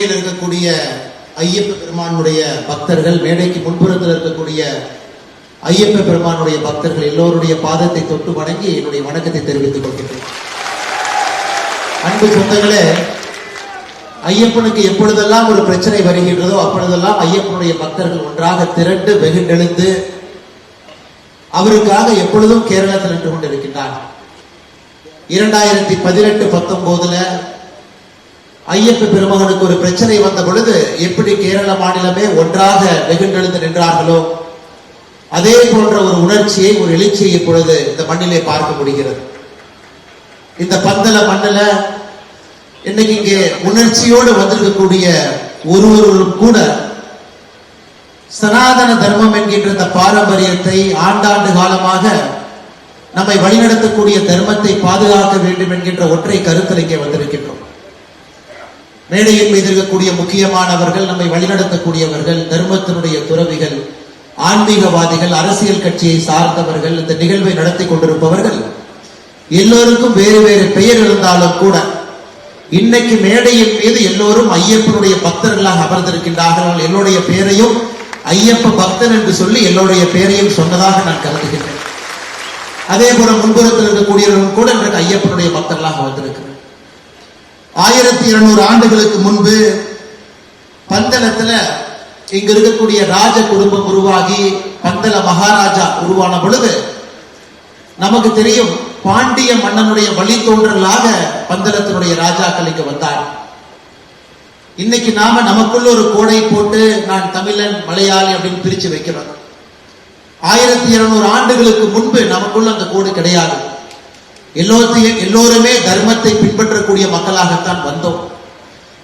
இருக்கக்கூடிய ஐயப்ப பெருமானுடைய பக்தர்கள் மேடைக்கு முன்புறத்தில் இருக்கக்கூடிய ஐயப்ப பெருமானுடைய பக்தர்கள் எல்லோருடைய பாதத்தை தொட்டு வணங்கி என்னுடைய வணக்கத்தை தெரிவித்துக் கொள்கிறேன் அன்பு சொந்தங்களே ஐயப்பனுக்கு எப்பொழுதெல்லாம் ஒரு பிரச்சனை வருகின்றதோ அப்பொழுதெல்லாம் ஐயப்பனுடைய பக்தர்கள் ஒன்றாக திரண்டு வெகுண்டெழுந்து அவருக்காக எப்பொழுதும் கேரளத்தில் நின்று கொண்டிருக்கின்றார் இரண்டாயிரத்தி பதினெட்டு பத்தொன்பதுல ஐயப்ப பெருமகனுக்கு ஒரு பிரச்சனை வந்த பொழுது எப்படி கேரள மாநிலமே ஒன்றாக வெகுண்டெழுந்து நின்றார்களோ அதே போன்ற ஒரு உணர்ச்சியை ஒரு எழுச்சியை இப்பொழுது இந்த மண்ணிலே பார்க்க முடிகிறது. இந்த பந்தல மண்ணில இன்னைக்கு இங்கே உணர்ச்சியோடு வந்திருக்கக்கூடிய ஒருவரும் கூட சனாதன தர்மம் என்கின்ற இந்த பாரம்பரியத்தை ஆண்டாண்டு காலமாக நம்மை வழிநடத்தக்கூடிய தர்மத்தை பாதுகாக்க வேண்டும் என்கின்ற ஒற்றை கருத்தில் இங்கே வந்திருக்கின்றோம். மேடையின் மீது இருக்கக்கூடிய முக்கியமானவர்கள் நம்மை வழிநடத்தக்கூடியவர்கள் தர்மத்தினுடைய துறவிகள் ஆன்மீகவாதிகள் அரசியல் கட்சியை சார்ந்தவர்கள் இந்த நிகழ்வை நடத்தி கொண்டிருப்பவர்கள். எல்லோருக்கும் வேறு வேறு பெயர் இருந்தாலும் கூட இன்னைக்கு மேடையின் மீது எல்லோரும் ஐயப்பனுடைய பக்தர்களாக அமர்ந்திருக்கின்றார்கள். என்னுடைய பெயரையும் ஐயப்ப பக்தன் என்று சொல்லி எல்லோருடைய பெயரையும் சொன்னதாக நான் கருதுகின்றேன். அதே போல முன்புறத்தில் இருக்கக்கூடியவர்கள் கூட இன்றைக்கு ஐயப்பனுடைய பக்தர்களாக வந்திருக்கிறார் ஆயிரத்தி இருநூறு ஆண்டுகளுக்கு முன்பு பந்தளத்துல இங்க இருக்கக்கூடிய ராஜ குடும்பம் உருவாகி பந்தல மகாராஜா உருவான பொழுது நமக்கு தெரியும் பாண்டிய மன்னனுடைய வழித்தோன்றலாக பந்தளத்தினுடைய ராஜாக்கள் இங்க வந்தார். இன்னைக்கு நாம நமக்குள்ள ஒரு கோடை போட்டு நான் தமிழன் மலையாளி அப்படின்னு பிரிச்சு வைக்கிறோம். ஆயிரத்தி இருநூறு ஆண்டுகளுக்கு முன்பு நமக்குள்ள அந்த கோடு கிடையாது. எல்லோத்தையும் எல்லோருமே தர்மத்தை பின்பற்றக்கூடிய மக்களாகத்தான் வந்தோம்.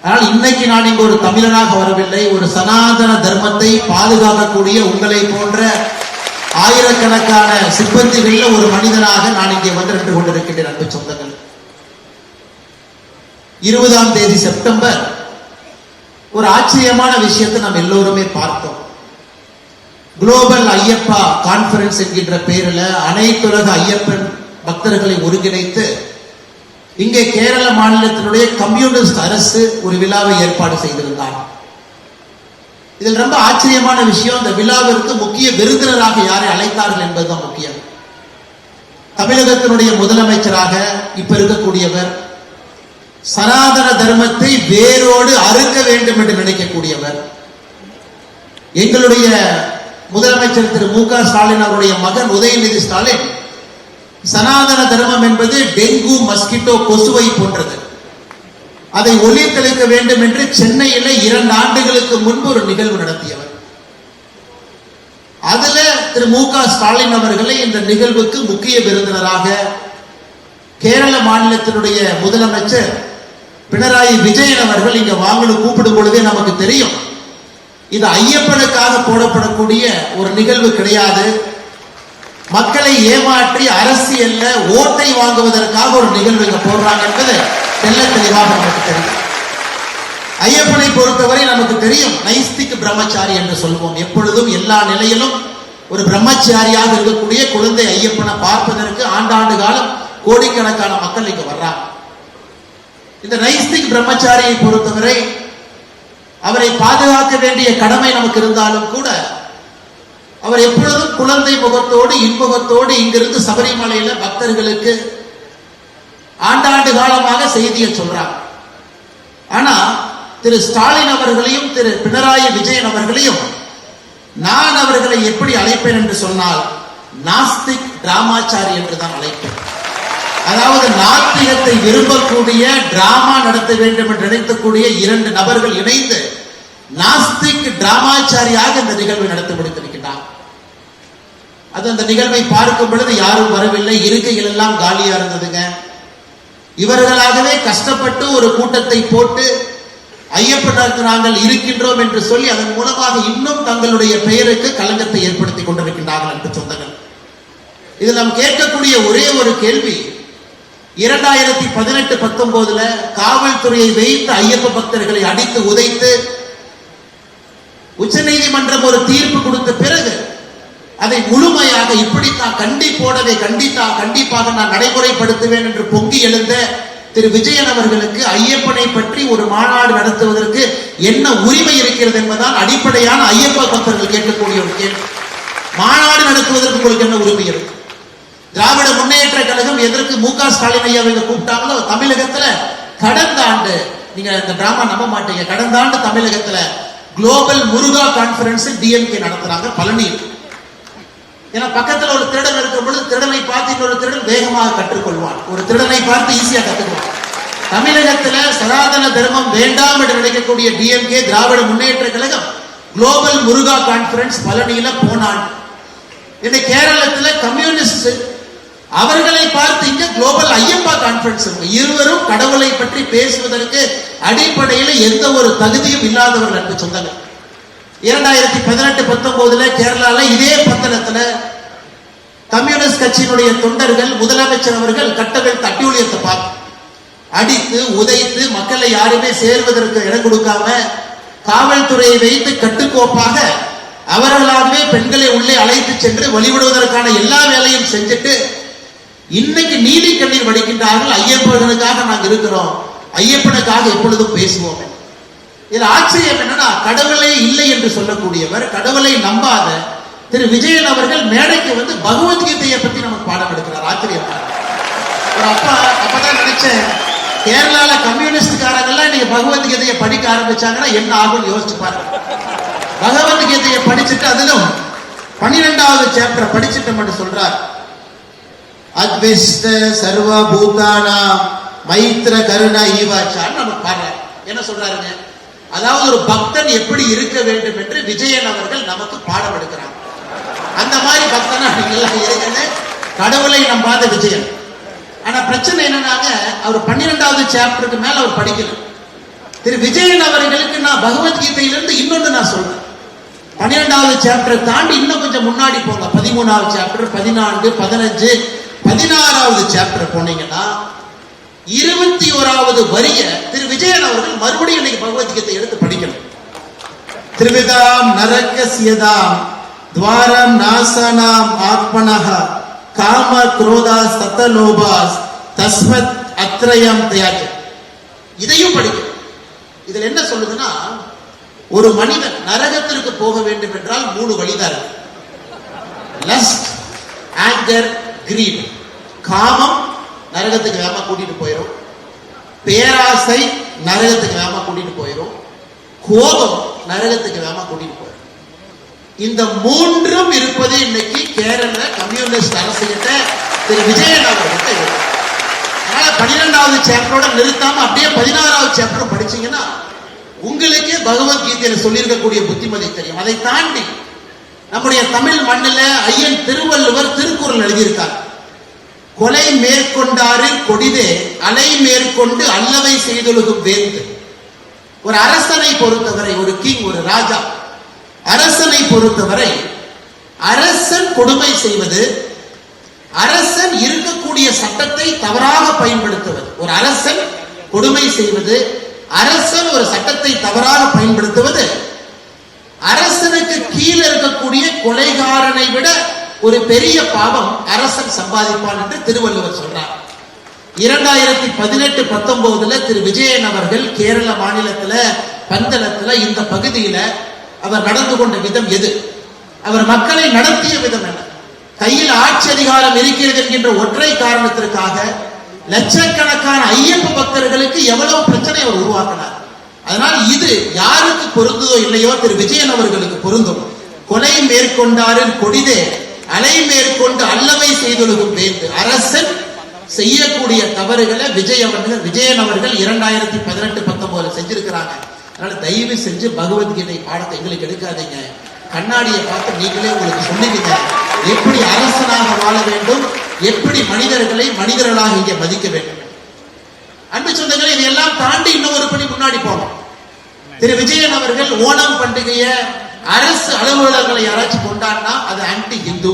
ஆனால் இன்னைக்கு நான் இங்கு ஒரு தமிழனாக வரவில்லை. ஒரு சனாதன தர்மத்தை பாதுகாக்கக்கூடிய உங்களை போன்ற ஆயிரக்கணக்கான சிப்பந்திகளில் ஒரு மனிதனாக நான் இங்கே வந்து நின்று கொண்டிருக்கின்றேன் அன்பு சொந்தங்கள். இருபதாம் தேதி செப்டம்பர் ஒரு ஆச்சரியமான விஷயத்தை நாம் எல்லோருமே பார்த்தோம். குளோபல் ஐயப்பா கான்பரன்ஸ் என்கின்ற பெயரில் அனைத்துலக ஐயப்பன் பக்தர்களை ஒருங்கிணைத்து இங்கே கேரள மாநிலத்தினுடைய கம்யூனிஸ்ட் அரசு ஒரு விழாவை ஏற்பாடு செய்திருந்தார். இதில் ரொம்ப ஆச்சரியமான விஷயம் இந்த விழாவிற்கு முக்கிய விருந்தினராக யாரை அழைத்தார்கள் என்பதுதான் முக்கியம். தமிழகத்தினுடைய முதலமைச்சராக இப்ப இருக்கக்கூடியவர் சனாதன தர்மத்தை வேரோடு அறுக்க வேண்டும் என்று நினைக்கக்கூடியவர் எங்களுடைய முதலமைச்சர் திரு மு க ஸ்டாலின் அவருடைய மகன் உதயநிதி ஸ்டாலின் சனாதன தர்மம் என்பது டெங்கு மஸ்கிட்டோ கொசுவை போன்றது. அதை ஒளிர்த்தளிக்க வேண்டும் என்று சென்னையில இரண்டு ஆண்டுகளுக்கு முன்பு ஒரு நிகழ்வு நடத்தியவர். அதுல திரு மு க. ஸ்டாலின் அவர்களை இந்த நிகழ்வுக்கு முக்கிய விருந்தினராக கேரள மாநிலத்தினுடைய முதலமைச்சர் பினராயி விஜயன் அவர்கள் இங்க வாங்கல கூப்பிடும் பொழுதே நமக்கு தெரியும். இது ஐயப்பனுக்காக போடப்படக்கூடிய ஒரு நிகழ்வு கிடையாது. மக்களை ஏமாற்றி அரசியல்ல ஓட்டை வாங்குவதற்காக ஒரு நிகழ்வு இங்க போடுறாங்க என்பது தெல்ல தெளிவாக நமக்கு தெரியும். ஐயப்பனை பொறுத்தவரை நமக்கு தெரியும் நைஸ்திக் பிரம்மச்சாரி என்று சொல்லுவோம். எப்பொழுதும் எல்லா நிலையிலும் ஒரு பிரம்மச்சாரியாக இருக்கக்கூடிய குழந்தை ஐயப்பனை பார்ப்பதற்கு ஆண்டாண்டு காலம் கோடிக்கணக்கான மக்கள் இங்க வர்றாங்க. இந்த நைஸ்திக் பிரம்மச்சாரியை பொறுத்தவரை அவரை பாதுகாக்க வேண்டிய கடமை நமக்கு இருந்தாலும் கூட அவர் எப்பொழுதும் குழந்தை முகத்தோடு இன்முகத்தோடு இங்கிருந்து சபரிமலையில பக்தர்களுக்கு ஆண்டாண்டு காலமாக செய்தியை சொல்றார். ஆனா திரு ஸ்டாலின் அவர்களையும் திரு பினராயி விஜயன் அவர்களையும் நான் அவர்களை எப்படி அழைப்பேன் என்று சொன்னால் நாஸ்திக் டிராமாச்சாரி என்று தான் அழைப்பேன். அதாவது நாத்திகத்தை விரும்பக்கூடிய டிராமா நடத்த வேண்டும் என்று நினைக்கக்கூடிய இரண்டு நபர்கள் இணைந்து நாஸ்திக் டிராமாச்சாரியாக இந்த நிகழ்வை நடத்தி முடித்திருக்கிறார் அது அந்த நிகழ்வை பார்க்கும் பொழுது யாரும் வரவில்லை. இருக்கைகள் எல்லாம் காலியா இருந்ததுங்க. இவர்களாகவே கஷ்டப்பட்டு ஒரு கூட்டத்தை போட்டு ஐயப்பனுக்கு நாங்கள் இருக்கின்றோம் என்று சொல்லி அதன் மூலமாக இன்னும் தங்களுடைய பெயருக்கு களங்கத்தை ஏற்படுத்தி கொண்டிருக்கின்றார்கள் என்று சொந்தங்கள். இதில் நாம் கேட்கக்கூடிய ஒரே ஒரு கேள்வி இரண்டாயிரத்தி பதினெட்டு பத்தொன்பதுல காவல்துறையை வைத்து ஐயப்ப பக்தர்களை அடித்து உதைத்து உச்சநீதிமன்றம் ஒரு தீர்ப்பு கொடுத்த பிறகு அதை முழுமையாக இப்படித்தான் கண்டிப்போடவே கண்டித்தா கண்டிப்பாக நான் நடைமுறைப்படுத்துவேன் என்று பொங்கி எழுந்த திரு விஜயன் அவர்களுக்கு ஐயப்பனை பற்றி ஒரு மாநாடு நடத்துவதற்கு என்ன உரிமை இருக்கிறது என்பதான் அடிப்படையான ஐயப்ப பக்தர்கள் கேட்கக்கூடிய ஒரு கேள்வி. மாநாடு நடத்துவதற்கு உங்களுக்கு என்ன உரிமை இருக்கு திராவிட முன்னேற்ற கழகம் எதற்கு மு க ஸ்டாலின் ஐயா அவங்க கூப்பிட்டாங்களோ தமிழகத்துல கடந்த ஆண்டு நீங்க இந்த டிராமா நம்ப மாட்டீங்க. கடந்த ஆண்டு தமிழகத்துல குளோபல் முருகா கான்பரன்ஸ் டிஎம்கே நடத்துறாங்க பழனியில் ஏன்னா பக்கத்துல ஒரு திருடன் இருக்கும் பொழுது திருடனை பார்த்து இன்னொரு திருடன் வேகமாக கற்றுக்கொள்வான். ஒரு திருடனை பார்த்து ஈஸியா கத்துக்குவான். தமிழகத்துல சனாதன தர்மம் வேண்டாம் என்று நினைக்கக்கூடிய DMK Dravida Munnetra Kazhagam global Muruga conference பழனியில போனான். இந்த கேரளத்துல கம்யூனிஸ்ட் அவர்களை பார்த்து இங்க குளோபல் ஐயப்பா கான்ஃபரன்ஸ் இருவரும் கடவுளை பற்றி பேசுவதற்கு அடிப்படையில் எந்த ஒரு தகுதியும் இல்லாதவர்கள் அன்பு சொந்தங்கள் இரண்டாயிரத்தி பதினெட்டு பத்தொன்பதுல கேரளால இதே பந்தளத்துல கம்யூனிஸ்ட் கட்சியினுடைய தொண்டர்கள் முதலமைச்சர் அவர்கள் கட்டவில் தட்டியுளியத்தை பார்த்து அடித்து உதைத்து மக்களை யாருமே சேர்வதற்கு இடம் கொடுக்காம காவல்துறையை வைத்து கட்டுக்கோப்பாக அவர்களாகவே பெண்களை உள்ளே அழைத்து சென்று வழிவிடுவதற்கான எல்லா வேலையும் செஞ்சுட்டு இன்னைக்கு நீதி கண்ணீர் வடிக்கின்றார்கள். ஐயப்பனுக்காக நாங்கள் இருக்கிறோம். ஐயப்பனுக்காக எப்பொழுதும் பேசுவோம். இதுல ஆச்சரியம் என்னன்னா கடவுளே இல்லை என்று சொல்லக்கூடியவர் கடவுளை நம்பாத திரு விஜயன் அவர்கள் மேடைக்கு வந்து பகவத்கீதையை பத்தி நமக்கு பாடம் எடுக்கிறார். ஆச்சரியம் ஒரு அப்பா அப்பதான் நினைச்சேன் கேரளால கம்யூனிஸ்ட்காரங்கெல்லாம் நீங்க பகவத்கீதையை படிக்க ஆரம்பிச்சாங்கன்னா என்ன ஆகும்னு யோசிச்சு பாருங்க. பகவத்கீதையை படிச்சுட்டு அதிலும் பன்னிரெண்டாவது சாப்டர் படிச்சுட்டோம்னு சொல்றார். அத்விஷ்ட சர்வ பூதானா மைத்ர கருணா ஈவாச்சான்னு நம்ம பாடுறாரு. என்ன சொல்றாருங்க? அதாவது ஒரு பக்தன் எப்படி இருக்க வேண்டும் என்று விஜயன் அவர்கள் நமக்கு பாடம் எடுக்கிறாங்க அந்த மாதிரி பக்தனா நீங்க இருங்கன்னு கடவுளை நம்பாத விஜயன். ஆனா பிரச்சனை என்னன்னாங்க அவர் பன்னிரெண்டாவது சாப்டருக்கு மேல அவர் படிக்கல. திரு விஜயன் அவர்களுக்கு நான் பகவத்கீதையிலிருந்து இன்னொன்று நான் சொல்றேன். பன்னிரெண்டாவது சாப்டரை தாண்டி இன்னும் கொஞ்சம் முன்னாடி போங்க. பதிமூணாவது சாப்டர் பதினான்கு பதினஞ்சு பதினாறாவது சாப்டர் போனீங்கன்னா இருபத்தி ஓராவது வரிய திரு விஜயன் அவர்கள் மறுபடியும் இன்னைக்கு பகவத்கீதை எடுத்து படிக்கணும். திரிவிதாம் நரகசியதாம் துவாரம் நாசனாம் ஆத்மனஹ காம குரோதா சத்தலோபாஸ் தஸ்மத் அத்ரயம் தயாஜ இதையும் படிக்கணும் இதுல என்ன சொல்லுதுன்னா ஒரு மனிதன் நரகத்திற்கு போக வேண்டும் என்றால் மூணு வழிதான் இருக்கு. லஸ்ட் ஆங்கர் கிரீட் காமம் நரகத்துக்கு வேகமா கூட்டிட்டு போயிடும் பேராசை நரகத்துக்கு வேகமா கூட்டிட்டு போயிடும் கோபம் நரகத்துக்கு வேகமா கூட்டிட்டு போயிடும் இந்த மூன்றும் இருப்பது இன்னைக்கு கேரள கம்யூனிஸ்ட் அரசுகிட்ட திரு விஜயன் அவர்கிட்ட அதனால பன்னிரெண்டாவது சாப்டரோட நிறுத்தாம அப்படியே பதினாறாவது சாப்டர் படிச்சீங்கன்னா உங்களுக்கே பகவத்கீதையில சொல்லியிருக்கக்கூடிய புத்திமதி தெரியும். அதை தாண்டி நம்முடைய தமிழ் மண்ணில் ஐயன் திருவள்ளுவர் திருக்குறள் எழுதியிருக்கார். கொலை மேற்கொண்டாரு கொடிதே அலை மேற்கொண்டு அல்லவை செய்தொழுகும் வேந்து. ஒரு அரசனை பொறுத்தவரை ஒரு கிங் ஒரு ராஜா அரசனை பொறுத்தவரை அரசன் கொடுமை செய்வது அரசன் இருக்கக்கூடிய சட்டத்தை தவறாக பயன்படுத்துவது. ஒரு அரசன் கொடுமை செய்வது அரசன் ஒரு சட்டத்தை தவறாக பயன்படுத்துவது அரசனுக்கு கீழே இருக்கக்கூடிய கொலைகாரனை விட ஒரு பெரிய பாவம் அரசன் சம்பாதிப்பான் என்று திருவள்ளுவர் சொல்றார். இரண்டாயிரத்தி பதினெட்டு பத்தொன்பதுல திரு விஜயன் அவர்கள் கேரள மாநிலத்துல பந்தளத்துல இந்த பகுதியில அவர் நடந்து கொண்ட விதம் எது? அவர் மக்களை நடத்திய விதம் என்ன? கையில் ஆட்சி அதிகாரம் இருக்கிறது என்கின்ற ஒற்றை காரணத்திற்காக லட்சக்கணக்கான ஐயப்ப பக்தர்களுக்கு எவ்வளவு பிரச்சனை அவர் உருவாக்கினார். அதனால் இது யாருக்கு பொருந்ததோ இல்லையோ திரு விஜயன் அவர்களுக்கு பொருந்தும். கொலை மேற்கொண்டாரின் கொடிதே அலை மேற்கொண்டு அல்லவை செய்தொழுகும் வேந்து அரசன் செய்யக்கூடிய தவறுகளை விஜய் அவர்கள் விஜயன் அவர்கள் இரண்டாயிரத்தி பதினெட்டு பத்தொன்பதுல செஞ்சிருக்கிறாங்க. அதனால தயவு செஞ்சு பகவத்கீதை பாடத்தை எங்களுக்கு எடுக்காதீங்க. கண்ணாடியை பார்த்து நீங்களே உங்களுக்கு சொல்லுவீங்க. எப்படி அரசனாக வாழ வேண்டும்? எப்படி மனிதர்களை மனிதர்களாக இங்கே மதிக்க வேண்டும்? அன்பு சொந்தங்களை இதையெல்லாம் தாண்டி இன்னும் ஒரு படி முன்னாடி போகணும். திரு. விஜயன் அவர்கள் ஓணம் பண்டிகையை அரசு அலுவலகங்களை யாராச்சும் கொண்டாடினா அது ஆன்டி ஹிந்து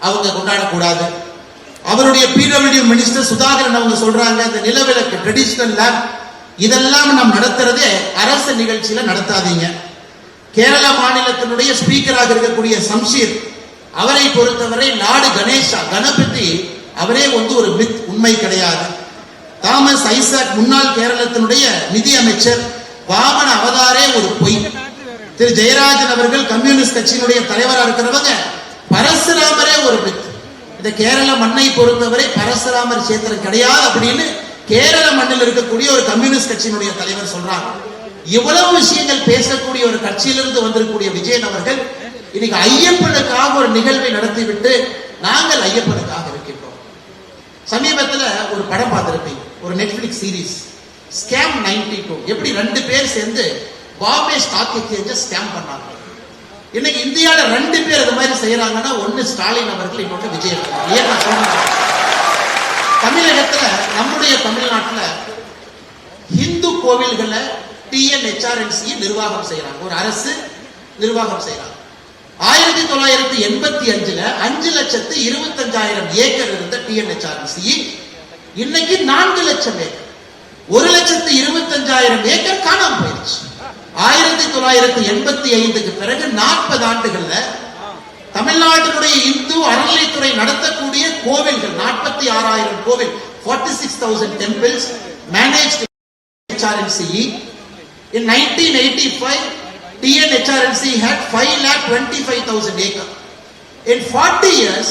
அவங்க கொண்டாடக்கூடாது. அவருடைய பிடபிள்யூ மினிஸ்டர் சுதாகரன் அவங்க சொல்றாங்க இந்த நிலவிலக்கு ட்ரெடிஷனல் லேப் இதெல்லாம் நாம் நடத்துறதே அரசு நிகழ்ச்சியில நடத்தாதீங்க. கேரள மாநிலத்தினுடைய ஸ்பீக்கராக இருக்கக்கூடிய சம்ஷீர் அவரை பொறுத்தவரை நாடு கணேஷா கணபதி அவரே வந்து ஒரு மித் உண்மை கிடையாது. தாமஸ் ஐசக் முன்னாள் கேரளத்தினுடைய நிதி அமைச்சர் வாமன அவதாரே ஒரு பொய். திரு ஜெயராஜன் அவர்கள் கம்யூனிஸ்ட் கட்சியினுடைய தலைவரா இருக்கிறவங்க பரசுராமரே ஒரு இந்த கேரள மண்ணை பொறுத்தவரை பரசுராமர் சேத்திரம் கிடையாது அப்படின்னு கேரள மண்ணில் இருக்கக்கூடிய ஒரு கம்யூனிஸ்ட் கட்சியினுடைய தலைவர் சொல்றாங்க. இவ்வளவு விஷயங்கள் பேசக்கூடிய ஒரு கட்சியிலிருந்து வந்திருக்கக்கூடிய விஜயன் அவர்கள் இன்னைக்கு ஐயப்பனுக்காக ஒரு நிகழ்வை நடத்திவிட்டு நாங்கள் ஐயப்பனுக்காக இருக்கின்றோம். சமீபத்துல ஒரு படம் பார்த்திருப்பீங்க. ஒரு நெட்ஃபிளிக்ஸ் சீரிஸ் ஸ்கேம் 92 டூ எப்படி ரெண்டு பேர் சேர்ந்து பாம்பே ஸ்டாக் எக்ஸ்சேஞ்ச ஸ்கேம் பண்ணாங்க. இன்னைக்கு இந்தியாவில் ரெண்டு பேர் இது மாதிரி செய்யறாங்கன்னா ஒன்னு ஸ்டாலின் அவர்கள் இன்னொன்று விஜய் ஏன் நான் சொல்றேன்? தமிழகத்துல நம்முடைய தமிழ்நாட்டுல இந்து கோவில்களை டிஎன்ஹெச்ஆர்என்சி நிர்வாகம் செய்யறாங்க ஒரு அரசு நிர்வாகம் செய்யறாங்க ஆயிரத்தி தொள்ளாயிரத்தி எண்பத்தி அஞ்சுல அஞ்சு லட்சத்து இருபத்தஞ்சாயிரம் ஏக்கர் இருந்த டிஎன்ஹெச்ஆர்என்சி இன்னைக்கு நான்கு லட்சம் ஏக்கர். ஒரு லட்சத்து இருபத்தஞ்சாயிரம் ஏக்கர் காணாம போயிடுச்சு ஆயிரத்தி தொள்ளாயிரத்தி எண்பத்தி ஐந்துக்கு பிறகு நாற்பது ஆண்டுகள்ல தமிழ்நாட்டினுடைய இந்து அறநிலைத்துறை நடத்தக்கூடிய கோவில்கள் நாற்பத்தி ஆறாயிரம் கோவில் forty six thousand temples manage HRNCE. In 1985, TNHRNC had 5 lakh 25,000 acre. In 40 years,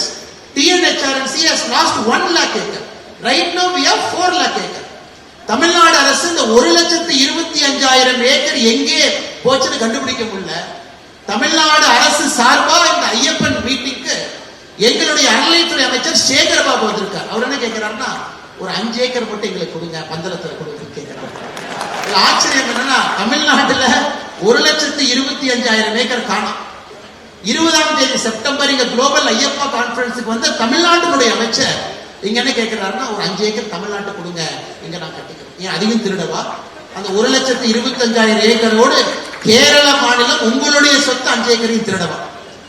TNHRNC has lost 1 lakh acre. Right now we have 4 lakh acre. Tamil Nadu அரசு இந்த ஒரு லட்சத்து இருபத்தி அஞ்சாயிரம் ஏக்கர் எங்கே போச்சுன்னு கண்டுபிடிக்க முடியல. தமிழ்நாடு அரசு சார்பா இந்த ஐயப்பன் மீட்டிங்க்கு எங்களுடைய அறநிலைத்துறை அமைச்சர் சேகர் பாபு வந்திருக்கார். அவர் என்ன கேட்கிறாருன்னா ஒரு அஞ்சு ஏக்கர் மட்டும் எங்களுக்கு கொடுங்க பந்தளத்துல கொடுங்க கேட்கிறார் ஆச்சரியம் என்னன்னா தமிழ்நாட்டுல ஒரு லட்சத்து இருபத்தி அஞ்சாயிரம் ஏக்கர் காணோம். இருபதாம் தேதி செப்டம்பர் இங்க குளோபல் ஐயப்பா கான்பரன்ஸுக்கு வந்த தமிழ்நாட்டினுடைய அமைச்சர் இங்க என்ன கேட்கிறாருன்னா ஒரு அஞ்சு ஏக்கர் தமிழ்நாட்டு கொடுங்க. இங்க நான் கட்டிக்கிறேன். ஏன் அதையும் திருடவா? அந்த ஒரு லட்சத்து இருபத்தி அஞ்சாயிரம் ஏக்கரோடு கேரள மாநிலம் உங்களுடைய சொத்து அஞ்சு ஏக்கரையும் திருடவா?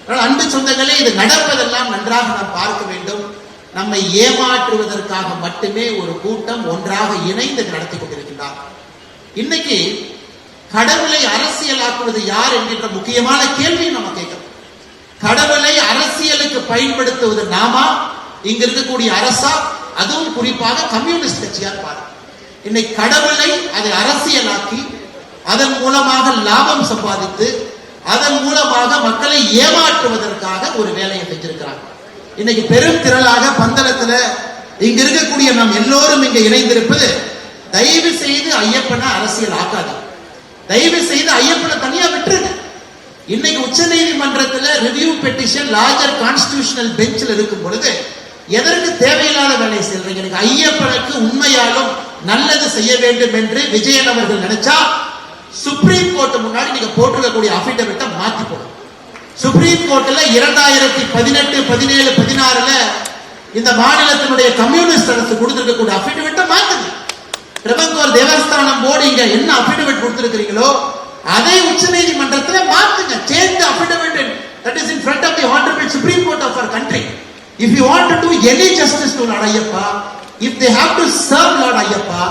அதனால அன்பு சொந்தங்களே இது நடப்பதெல்லாம் நன்றாக நாம் பார்க்க வேண்டும். நம்மை ஏமாற்றுவதற்காக மட்டுமே ஒரு கூட்டம் ஒன்றாக இணைந்து நடத்தி கொண்டிருக்கின்றார். இன்னைக்கு கடவுளை அரசியலாக்குவது யார் என்கின்ற முக்கியமான கேள்வியை நம்ம கேட்கிறோம். கடவுளை அரசியலுக்கு பயன்படுத்துவது நாமா? இங்க இருக்கக்கூடிய அரசா அதுவும் குறிப்பாக கம்யூனிஸ்ட் கட்சியார் பாரு இன்னைக்கு கடவுளை அதை அரசியலாக்கி அதன் மூலமாக லாபம் சம்பாதித்து அதன் மூலமாக மக்களை ஏமாற்றுவதற்காக ஒரு வேலையை செஞ்சிருக்கிறாங்க. இன்னைக்கு பெரும் திரளாக பந்தளத்துல இங்க இருக்கக்கூடிய நாம் எல்லோரும் இங்க இணைந்திருப்பது தயவு செய்து ஐயப்பனை அரசியல் ஆக்காது தயவு செய்து ஐயப்பனை தனியா விட்டுருங்க. இன்னைக்கு உச்ச நீதிமன்றத்துல ரிவ்யூ பெட்டிஷன் லார்ஜர் கான்ஸ்டிடியூஷனல் பெஞ்சில் இருக்கும் பொழுது எதற்கு தேவையில்லாத வேலை செய்யறீங்க எனக்கு ஐயப்பனுக்கு உண்மையாலும் நல்லது செய்ய வேண்டும் என்று விஜயன் அவர்கள் நினைச்சா சுப்ரீம் கோர்ட் முன்னாடி நீங்க போட்டிருக்கக்கூடிய அபிடவிட்டை மாத்தி போடும் சுப்ரீம் கோர்ட்ல இரண்டாயிரத்தி பதினெட்டு பதினேழு பதினாறுல இந்த மாநிலத்தினுடைய கம்யூனிஸ்ட் அரசு கொடுத்திருக்கக்கூடிய அபிடவிட்டை மாத்துங்க. திருவங்கூர் தேவஸ்தானம் போர்டு இங்க என்ன அபிடவிட் கொடுத்திருக்கிறீங்களோ அதை உச்ச நீதிமன்றத்தில் மாத்துங்க. Change affidavit that is in front of the honourable Supreme Court of our country if you want to do any justice to Lord Ayyappa if they have to serve Lord Ayyappa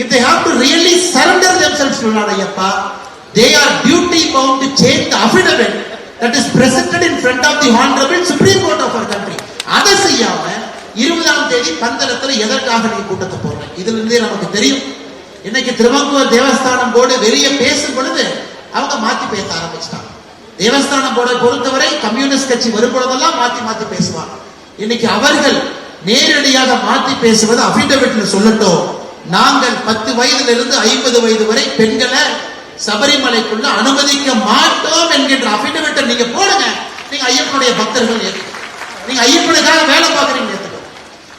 if they have to really surrender themselves to Lord Ayyappa they are duty bound to change the affidavit that is presented in front of the honorable supreme court of our country. அதை செய்யாம இருபதாம் தேதி பந்தளத்துல எதற்காக நீ கூட்டத்தை போடுற இதுல இருந்தே நமக்கு தெரியும். இன்னைக்கு திருவங்கூர் தேவஸ்தானம் போர்டு வெளிய பேசும் பொழுது அவங்க மாத்தி பேச ஆரம்பிச்சிட்டாங்க. தேவஸ்தானம் போர்டை பொறுத்தவரை கம்யூனிஸ்ட் கட்சி வரும் பொழுதெல்லாம் மாத்தி மாத்தி பேசுவாங்க. இன்னைக்கு அவர்கள் நேரடியாக மாத்தி பேசுவது அபிடவிட்ல சொல்லட்டும். நாங்கள் பத்து வயதிலிருந்து இருந்து ஐம்பது வயது வரை பெண்களை சபரிமலைக்குள்ள அனுமதிக்க மாட்டோம் என்கின்ற அபிடவிட்டை நீங்க போடுங்க. நீங்க ஐயப்பனுடைய பக்தர்கள் நீங்க ஐயப்பனுக்காக வேலை பார்க்கறீங்க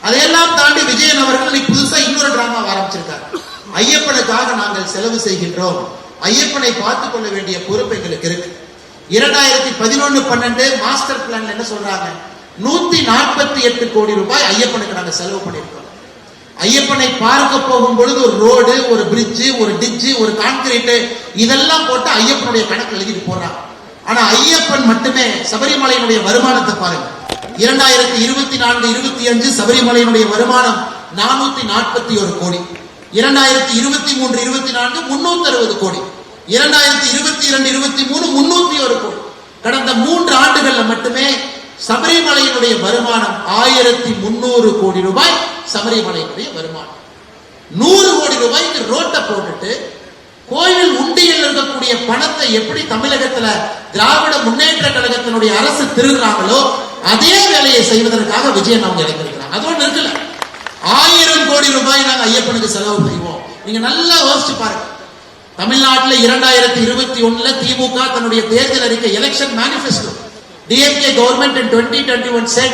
அதையெல்லாம் தாண்டி விஜயன் அவர்கள் இன்னைக்கு புதுசா இன்னொரு டிராமா ஆரம்பிச்சிருக்காரு. ஐயப்பனுக்காக நாங்கள் செலவு செய்கின்றோம். ஐயப்பனை பார்த்துக் கொள்ள வேண்டிய பொறுப்பு எங்களுக்கு இருக்கு. இரண்டாயிரத்தி பதினொன்னு பன்னெண்டு மாஸ்டர் பிளான்ல என்ன சொல்றாங்க? நூத்தி நாற்பத்தி எட்டு கோடி ரூபாய் ஐயப்பனுக்கு நாங்க செலவு பண்ணியிருக்கோம். ஐயப்பனை பார்க்க போகும் பொழுது ஒரு ரோடு ஒரு பிரிட்ஜு ஒரு டிச்சு ஒரு கான்கிரீட் இதெல்லாம் போட்டு ஐயப்பனுடைய கணக்கு எழுதிட்டு போறாங்க ஆனா ஐயப்பன் மட்டுமே சபரிமலையினுடைய வருமானத்தை பாருங்க. இரண்டாயிரத்தி இருபத்தி நான்கு இருபத்தி அஞ்சு சபரிமலையினுடைய வருமானம் நானூத்தி நாற்பத்தி ஒரு கோடி. இரண்டாயிரத்தி இருபத்தி மூன்று இருபத்தி நான்கு முன்னூத்தி அறுபது கோடி. இரண்டாயிரத்தி இருபத்தி இரண்டு இருபத்தி மூணு முன்னூத்தி ஒரு கோடி. கடந்த மூன்று ஆண்டுகள்ல மட்டுமே சபரிமலையினுடைய வருமானம் ஆயிரத்தி முன்னூறு கோடி ரூபாய் சபரிமலையினுடைய வருமானம். நூறு கோடி ரூபாய்க்கு ரோட்டை போட்டுட்டு கோயில் உண்டியில் இருக்கக்கூடிய பணத்தை எப்படி தமிழகத்துல திராவிட முன்னேற்ற கழகத்தினுடைய அரசு திருடுறாங்களோ அதே வேலையை செய்வதற்காக விஜயன் அவங்க இறங்கிருக்கிறாங்க ஒன்று இருக்குல்ல. ஆயிரம் கோடி ரூபாய் நாங்கள் ஐயப்பனுக்கு செலவு செய்வோம். நீங்க நல்லா யோசிச்சு பாருங்க. தமிழ்நாட்டில் இரண்டாயிரத்தி இருபத்தி ஒண்ணுல திமுக தன்னுடைய தேர்தல் அறிக்கை election manifesto DMK government in 2021 said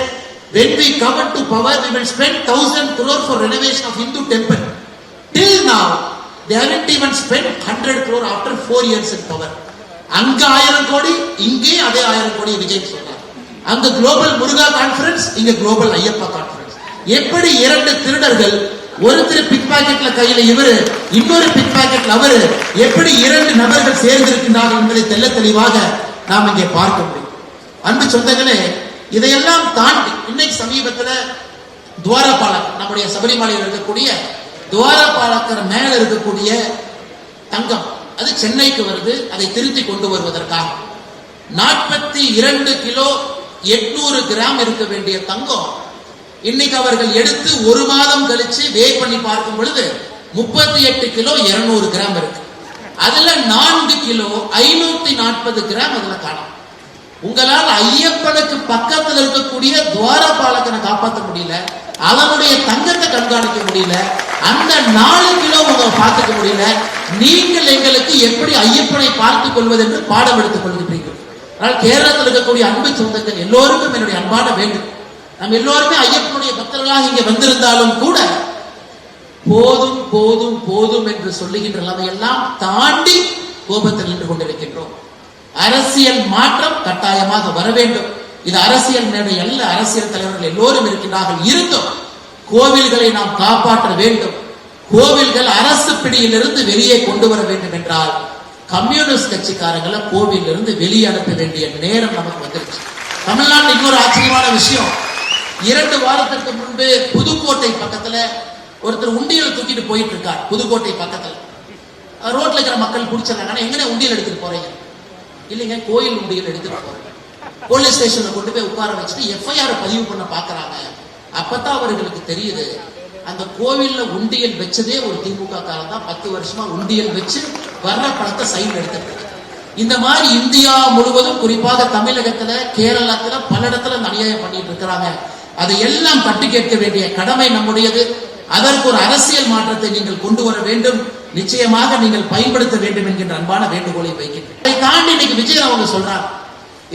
when we come into power we will spend 1000 crore for renovation of hindu temple. Till now they haven't even spent 100 crore after 4 years in power. அங்க ஆயிரம் கோடி இங்கே அதே ஆயிரம் கோடி விஜய் சொன்னார். அங்க global Muruga conference இங்க குளோபல் ஐயப்பா கான்ஃபரன்ஸ் எப்படி இரண்டு திருடர்கள் ஒருத்தர் பிக் பாக்கெட்ல கையில இவரு இன்னொரு பிக் பாக்கெட்ல அவரு எப்படி இரண்டு நபர்கள் சேர்ந்திருக்கின்றார்கள் என்பதை தெள்ள தெளிவாக நாம் இங்கே பார்க்க முடியும். அன்பு சொந்தங்களே இதையெல்லாம் தாண்டி இன்னைக்கு சமீபத்துல துவாரபாலகர் நம்முடைய சபரிமலையில் இருக்கக்கூடிய துவாரபாலக்கர் மேல இருக்கக்கூடிய தங்கம் அது சென்னைக்கு வருது அதை திருத்தி கொண்டு வருவதற்காக. நாற்பத்தி இரண்டு கிலோ எட்நூறு கிராம் இருக்க வேண்டிய தங்கம் இன்னைக்கு அவர்கள் எடுத்து ஒரு மாதம் கழிச்சு வே பண்ணி பார்க்கும் பொழுது முப்பத்தி எட்டு கிலோ இருநூறு கிராம் இருக்கு. அதுல நான்கு கிலோ ஐநூத்தி நாற்பது கிராம் அதுல காணும். உங்களால் ஐயப்பனுக்கு பக்கத்தில் இருக்கக்கூடிய துவாரபாலகனை காப்பாற்ற முடியல அவனுடைய தங்கத்தை கண்காணிக்க முடியல அந்த நாலு கிலோ உங்க பார்த்துக்க முடியல நீங்கள் எங்களுக்கு எப்படி ஐயப்பனை பார்த்துக் கொள்வது என்று பாடம் எடுத்துக் கொள்கிறீர்கள் ஆனால் கேரளத்தில் இருக்கக்கூடிய அன்பு சொந்தங்கள் எல்லோருக்கும் என்னுடைய அன்பான வேண்டும் நம்ம எல்லோருமே ஐயப்பனுடைய பக்தர்களாக இங்கே வந்திருந்தாலும் கூட போதும் போதும் போதும் என்று சொல்லுகின்ற நிலைமை எல்லாம் தாண்டி கோபத்தில் நின்று கொண்டிருக்கின்றோம். அரசியல் மாற்றம் கட்டாயமாக வர வேண்டும். இது அரசியல் மேடை அல்ல அரசியல் தலைவர்கள் எல்லோரும் இருக்கின்றார்கள் இருந்தும் கோவில்களை நாம் காப்பாற்ற வேண்டும். கோவில்கள் அரசு பிடியிலிருந்து வெளியே கொண்டு வர வேண்டும் என்றால் கம்யூனிஸ்ட் கட்சிக்காரங்களை கோவிலிருந்து வெளியே அனுப்ப வேண்டிய நேரம் நமக்கு வந்துருச்சு. தமிழ்நாட்டில் இன்னொரு ஆச்சரியமான விஷயம். இரண்டு வாரத்திற்கு முன்பு புதுக்கோட்டை பக்கத்துல ஒருத்தர் உண்டியல் தூக்கிட்டு போயிட்டு இருக்கார் புதுக்கோட்டை பக்கத்துல. ரோட்ல இருக்கிற மக்கள் பிடிச்சிருக்காங்க எங்கனே உண்டியல் எடுத்துட்டு போறீங்க? இல்லைங்க கோயில் உண்டியல் எடுத்துட்டு போறேன். போலீஸ் ஸ்டேஷன்ல கொண்டு போய் உட்கார வச்சுட்டு எஃப்ஐஆர் பதிவு பண்ண பாக்குறாங்க. அப்பதான் அவர்களுக்கு தெரியுது அந்த கோவில்ல உண்டியல் வச்சதே ஒரு திமுக காலம் தான். பத்து வருஷமா உண்டியல் வச்சு வர்ற பணத்தை சைன் எடுத்துருக்கு இந்த மாதிரி இந்தியா முழுவதும் குறிப்பாக தமிழகத்துல கேரளத்துல பல இடத்துல அநியாயம் பண்ணிட்டு இருக்கிறாங்க. அதை எல்லாம் கட்டு கேட்க வேண்டிய கடமை நம்முடையது. அதற்கு ஒரு அரசியல் மாற்றத்தை நீங்கள் கொண்டு வர வேண்டும். நிச்சயமாக நீங்கள் பயன்படுத்த வேண்டும் என்கின்ற அன்பான வேண்டுகோளை வைக்கின்றேன். அதை தாண்டி இன்னைக்கு விஜயன் அவங்க சொல்றாங்க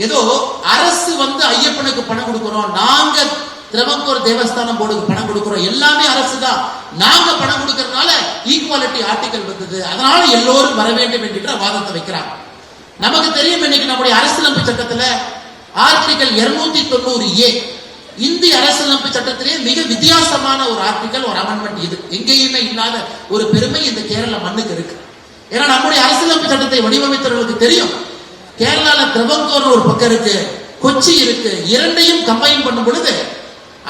ஏதோ அரசு வந்து ஐயப்பனுக்கு பணம் கொடுக்கிறோம் நாங்க திருவங்கூர் தேவஸ்தானம் போர்டுக்கு பணம் கொடுக்கிறோம் எல்லாமே அரசு தான். நாங்க பணம் கொடுக்கறதுனால ஈக்குவாலிட்டி ஆர்டிகல் வந்தது. அதனால எல்லோரும் வர வேண்டும் என்கின்ற வாதத்தை வைக்கிறாங்க நமக்கு தெரியும் இன்னைக்கு நம்முடைய அரசியலமைப்பு சட்டத்துல ஆர்டிகல் 290 தொண்ணூறு ஏ இந்திய அரசியலமைப்பு சட்டத்திலே மிக வித்தியாசமான ஒரு ஆர்டிகல் ஒரு அமெண்ட்மெண்ட் இது. எங்கேயுமே இல்லாத ஒரு பெருமை இந்த கேரள மண்ணுக்கு இருக்கு. ஏன்னா நம்முடைய அரசியலமைப்பு சட்டத்தை வடிவமைத்தவர்களுக்கு தெரியும். கேரளால திரவங்கோர் ஒரு பக்கம் இருக்கு கொச்சி இருக்கு இரண்டையும் கம்பைன் பண்ணும் பொழுது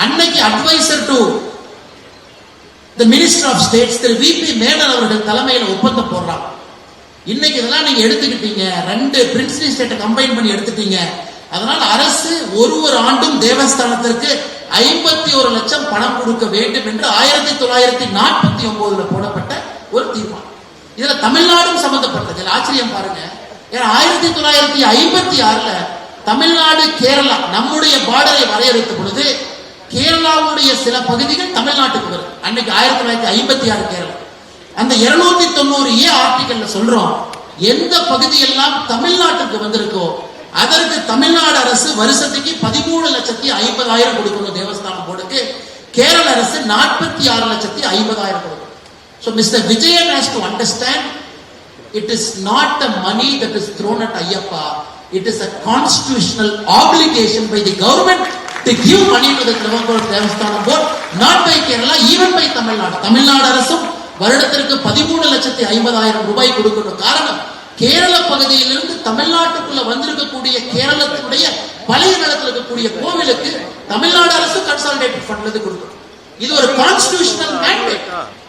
அன்னைக்கு adviser to the minister of states Thiru V P Menon அவர்கள் தலைமையில் ஒப்பந்தம் போடுறாங்க. இன்னைக்கு இதெல்லாம் நீங்க எடுத்துக்கிட்டீங்க ரெண்டு பிரின்சிபல் ஸ்டேட்டை கம்பைன் பண்ணி எடுத்துட்டீங்க. அதனால் அரசு ஒரு ஒரு ஆண்டும் தேவஸ்தானத்திற்கு ஐம்பத்தி ஒரு லட்சம் பணம் கொடுக்க வேண்டும் என்று ஆயிரத்தி தொள்ளாயிரத்தி நாற்பத்தி ஒன்பதுல போடப்பட்ட ஒரு தீர்மானம். இதுல தமிழ்நாடும் சம்பந்தப்பட்டது. ஆச்சரியம் பாருங்க. ஏன்னா ஆயிரத்தி தொள்ளாயிரத்தி ஐம்பத்தி ஆறுல தமிழ்நாடு கேரளா நம்முடைய பார்டரை வரையறுத்த பொழுது கேரளாவுடைய சில பகுதிகள் தமிழ்நாட்டுக்கு வரும் அன்னைக்கு ஆயிரத்தி தொள்ளாயிரத்தி ஐம்பத்தி ஆறு கேரளா. அந்த இருநூத்தி தொண்ணூறு ஏ ஆர்டிகல்ல சொல்றோம் எந்த பகுதியெல்லாம் தமிழ்நாட்டுக்கு வந்திருக்கோ அதற்கு தமிழ்நாடு அரசு வருஷத்துக்கு பதிமூணு லட்சத்தி ஐம்பதாயிரம் கொடுக்கணும் தேவஸ்தானம் போர்டுக்கு. கேரள அரசு நாற்பத்தி ஆறு லட்சத்தி ஐம்பதாயிரம் கொடுக்கணும் so mister Vijayan has to understand it is not the money that is thrown at Ayyappa it is a constitutional application by the government to give money to the Travancore Devasthanam board not by Kerala even by Tamil Nadu Tamil Nadu அரசும் வருடத்திற்கு பதிமூணு லட்சத்தி ஐம்பதாயிரம் ரூபாய் கொடுக்கணும். காரணம் கேரள பகுதியிலிருந்து தமிழ்நாட்டுக்குள்ள வந்திருக்கக்கூடிய கேரளத்தினுடைய பழைய நிலத்தில் இருக்கக்கூடிய கோவிலுக்கு தமிழ்நாடு அரசு கன்சாலிடேட் ஃபண்ட்ல கொடுக்கும். கொடுக்கணும் இது ஒரு கான்ஸ்டிடியூஷனல் மேண்டேட்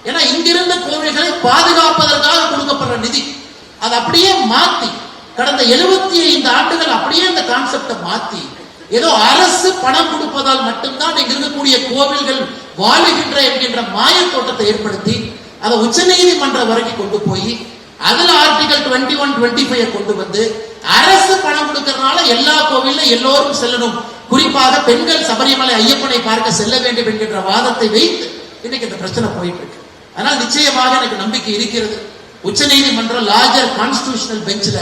ஏன்னா இங்கிருந்த கோவில்களை பாதுகாப்பதற்காக கொடுக்கப்படுற நிதி. அதை அப்படியே மாத்தி கடந்த எழுபத்தி ஐந்து ஆண்டுகள் அப்படியே இந்த கான்செப்டை மாத்தி ஏதோ அரசு பணம் கொடுப்பதால் மட்டும்தான் இங்க இருக்கக்கூடிய கோவில்கள் வாழுகின்ற என்கின்ற மாய தோட்டத்தை ஏற்படுத்தி அதை உச்சநீதிமன்றம் வரைக்கும் கொண்டு போய் அதுல article twenty one twenty five கொண்டு வந்து அரசு பணம் கொடுக்கறதுனால எல்லா கோவில்ல எல்லோரும் செல்லணும். குறிப்பாக பெண்கள் சபரிமலை ஐயப்பனை பார்க்க செல்ல வேண்டும் என்கின்ற வாதத்தை வைத்து இன்னைக்கு இந்த பிரச்சனை போயிட்டு இருக்கு அதனால் நிச்சயமாக எனக்கு நம்பிக்கை இருக்கிறது. உச்சநீதிமன்றம் லார்ஜர் கான்ஸ்டியூஷனல் பெஞ்சில்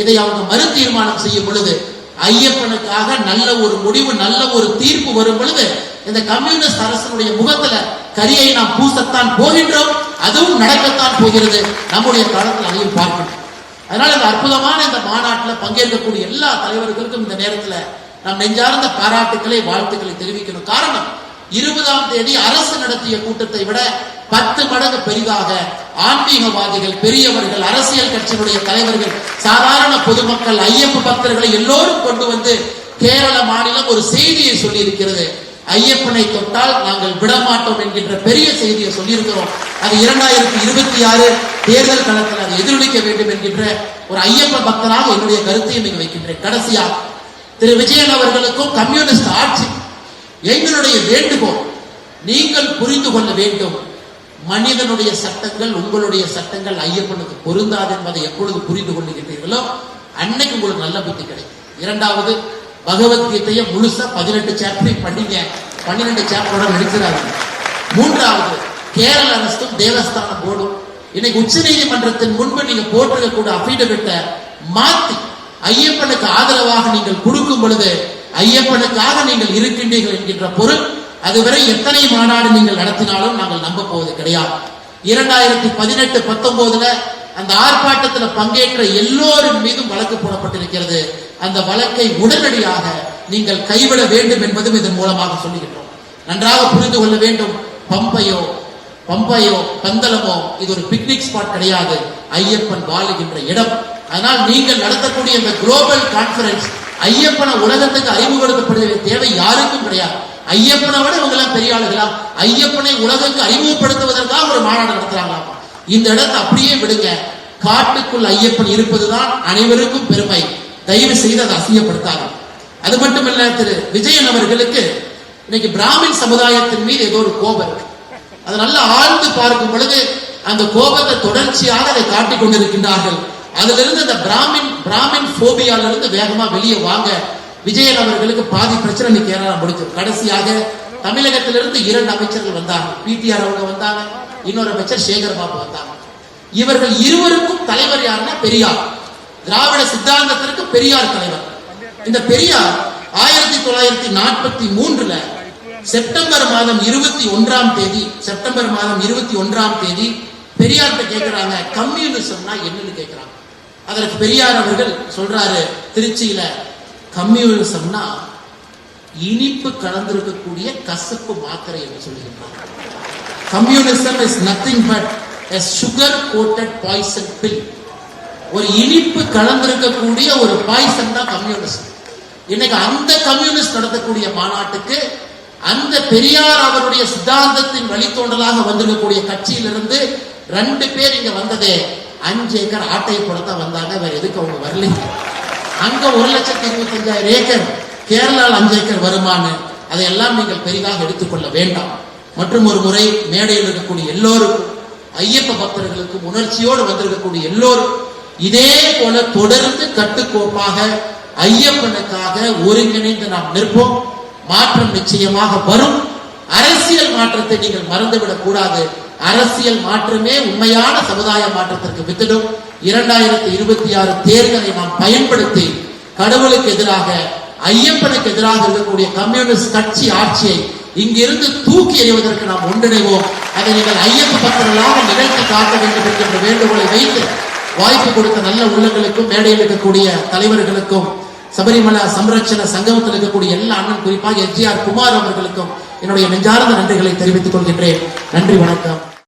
இதை அவங்க மறு தீர்மானம் செய்யும் பொழுது ஐயப்பனுக்காக நல்ல ஒரு முடிவு நல்ல ஒரு தீர்ப்பு வரும் பொழுது இந்த கம்யூனிஸ்ட் அரசனுடைய முகத்துல கரியை நாம் பூசத்தான் போகின்றோம். அதுவும் நடக்கத்தான் போகிறது நம்முடைய காலத்தில் அதையும் பார்க்கணும். அதனால இந்த அற்புதமான இந்த மாநாட்டில் பங்கேற்கக்கூடிய எல்லா தலைவர்களுக்கும் இந்த நேரத்தில் நாம் நெஞ்சார்ந்த பாராட்டுக்களை வாழ்த்துக்களை தெரிவிக்கணும். காரணம் இருபதாம் தேதி அரசு நடத்திய கூட்டத்தை விட பத்து மடங்கு பெரிதாக ஆன்மீகவாதிகள் பெரியவர்கள் அரசியல் கட்சிகளுடைய தலைவர்கள் சாதாரண பொதுமக்கள் ஐயப்ப பக்தர்களை எல்லோரும் கொண்டு வந்து கேரள மாநிலம் ஒரு செய்தியை சொல்லி இருக்கிறது ஐயப்பனை தொட்டால் நாங்கள் விடமாட்டோம் என்கின்ற பெரிய செய்தியை சொல்லியிருக்கிறோம். அது இரண்டாயிரத்தி இருபத்தி ஆறு தேர்தல் களத்தில் அதை எதிரொலிக்க வேண்டும் என்கின்ற ஒரு ஐயப்ப பக்தராக என்னுடைய கருத்தையும் இங்கு வைக்கின்றேன். கடைசியா திரு விஜயன் அவர்களுக்கும் கம்யூனிஸ்ட் ஆட்சி எங்களுடைய வேண்டுகோள் நீங்கள் புரிந்து கொள்ள வேண்டும். மனிதனுடைய சட்டங்கள் உங்களுடைய சட்டங்கள் ஐயப்பனுக்கு பொருந்தாது என்பதை எப்பொழுது புரிந்து கொள்ளுகின்றீர்களோ அன்னைக்கு உங்களுக்கு நல்ல புத்தி கிடைக்கும். இரண்டாவது பகவத்கீதையை முழுசா பதினெட்டு சாப்டர் பண்ணிங்க பன்னிரெண்டு சாப்டரோட நடிக்கிறாங்க மூன்றாவது கேரள அரசும் தேவஸ்தான போர்டும். இன்னைக்கு உச்ச நீதிமன்றத்தின் முன்பு நீங்க போட்டிருக்கக்கூடிய அபிடவிட்டை மாத்தி ஐயப்பனுக்கு ஆதரவாக நீங்கள் கொடுக்கும் பொழுது ஐயப்பனுக்காக நீங்கள் இருக்கின்றீர்கள் என்கின்ற பொருள் அதுவரை எத்தனை மாநாடு நீங்கள் நடத்தினாலும் நாங்கள் நம்ப போவது கிடையாது. இரண்டாயிரத்தி பதினெட்டு பத்தொன்பதுல அந்த ஆர்ப்பாட்டத்தில் பங்கேற்ற எல்லோரும் மீதும் வழக்கு போடப்பட்டிருக்கிறது. அந்த வழக்கை உடனடியாக நீங்கள் கைவிட வேண்டும் என்பதும் இதன் மூலமாக சொல்லுகின்றோம். நன்றாக புரிந்து கொள்ள வேண்டும். பம்பையோ பம்பையோ பந்தளமோ இது ஒரு பிக்னிக் ஸ்பாட் கிடையாது. ஐயப்பன் வாழுகின்ற இடம். அதனால் நீங்கள் நடத்தக்கூடிய இந்த குளோபல் கான்பரன்ஸ் ஐயப்பனை உலகத்துக்கு அறிமுகப்படுத்தப்படுகிற தேவை யாருக்கும் கிடையாது. ஐயப்பனை விட இவங்க எல்லாம் பெரிய ஆளுகளா? ஐயப்பனை உலகத்துக்கு அறிமுகப்படுத்துவதற்காக ஒரு மாநாடு நடத்துறாங்களாமா இந்த இடத்தை அப்படியே விடுங்க. காட்டுக்குள் ஐயப்பன் இருப்பதுதான் அனைவருக்கும் பெருமை. தயவு செய்து அதை அசியப்படுத்தாங்க அது மட்டுமல்ல திரு. விஜயன் அவர்களுக்கு இன்னைக்கு பிராமின் சமுதாயத்தின் மீது ஏதோ ஒரு கோபம் இருக்கு. அதை நல்லா ஆழ்ந்து பார்க்கும் பொழுது அந்த கோபத்தை தொடர்ச்சியாக அதை காட்டிக் கொண்டிருக்கின்றார்கள். அதிலிருந்து அந்த பிராமின் பிராமின் போபியால இருந்து வேகமா வெளியே வாங்க விஜயன் அவர்களுக்கு பாதி பிரச்சனை இன்னைக்கு கேரளா முடிஞ்சது கடைசியாக தமிழகத்திலிருந்து இரண்டு அமைச்சர்கள் வந்தாங்க. பிடிஆர் அவங்க வந்தாங்க. இன்னொரு அமைச்சர் சேகர் பாபு வந்தாங்க. இவர்கள் இருவருக்கும் தலைவர் யாருன்னா பெரியார். திராவிட சித்தாந்தத்திற்கு பெரியார் தலைவர். இந்த பெரியார் ஆயிரத்தி தொள்ளாயிரத்தி நாற்பத்தி மூன்றுல செப்டம்பர் மாதம் இருபத்தி ஒன்றாம் தேதி செப்டம்பர் மாதம் இருபத்தி ஒன்றாம் தேதி பெரியார்கிட்ட கேட்கிறாங்க கம்யூனிசம்னா என்னன்னு கேட்கிறாங்க அதற்கு பெரியார் அவர்கள் சொல்றாரு திருச்சியில கம்யூனிசம்னா இனிப்பு கலந்திருக்கக்கூடிய கசப்பு மாத்திரை என்று சொல்லுகின்றார் communism is nothing but sugar coated poison pill ஒரு இனிப்பு கலந்திருக்கக்கூடிய ஒரு பாய்சன் தான் கம்யூனிஸ்ட். இன்னைக்கு அந்த கம்யூனிஸ்ட் நடத்தக்கூடிய மாநாட்டுக்கு அந்த பெரியார் அவருடைய சித்தாந்தத்தின் வழித்தோன்றலாக வந்திருக்கக்கூடிய கட்சியிலிருந்து ரெண்டு பேர் இங்க வந்ததே. அஞ்சு ஏக்கர் ஆட்டை தான் வந்தாங்க. வேற எதுக்கு அவங்க வரல அங்க ஒரு லட்சத்தி இருபத்தஞ்சாயிரம் ஏக்கர். கேரளாவில் அஞ்சு ஏக்கர் வருமானு. அதையெல்லாம் நீங்கள் பெரிதாக எடுத்துக்கொள்ள வேண்டாம். மற்றும் ஒரு முறை மேடையில் இருக்கக்கூடிய எல்லோருக்கும் ஐயப்ப பக்தர்களுக்கும் உணர்ச்சியோடு வந்திருக்கக்கூடிய எல்லோரும் இதே போல தொடர்ந்து கட்டுக்கோப்பாக ஐயப்பனுக்காக ஒருங்கிணைந்து நாம் நிற்போம். மாற்றம் நிச்சயமாக வரும். அரசியல் மாற்றத்தை நீங்கள் மறந்துவிடக் கூடாது. அரசியல் மாற்றமே உண்மையான சமுதாய மாற்றத்திற்கு வித்திடும். இரண்டாயிரத்தி இருபத்தி ஆறு தேர்தலை நாம் பயன்படுத்தி கடவுளுக்கு எதிராக ஐயப்பனுக்கு எதிராக இருக்கக்கூடிய கம்யூனிஸ்ட் கட்சி ஆட்சியை இங்கிருந்து தூக்கி எறிவதற்கு நாம் ஒன்றிணைவோம். அதை நீங்கள் ஐயப்ப பக்தர்களாக நிகழ்த்தி காட்ட வேண்டும் என்கின்ற வேண்டுகோளை வைத்து வாய்ப்பு கொடுத்த நல்ல உள்ளங்களுக்கும் மேடையில் இருக்கக்கூடிய தலைவர்களுக்கும் சபரிமலை சம்ரட்சண சங்கமத்தில் இருக்கக்கூடிய எல்லா அண்ணன் குறிப்பாக எஸ்ஜிஆர் குமார் அவர்களுக்கும் என்னுடைய நெஞ்சார்ந்த நன்றிகளை தெரிவித்துக் கொள்கின்றேன். நன்றி வணக்கம்.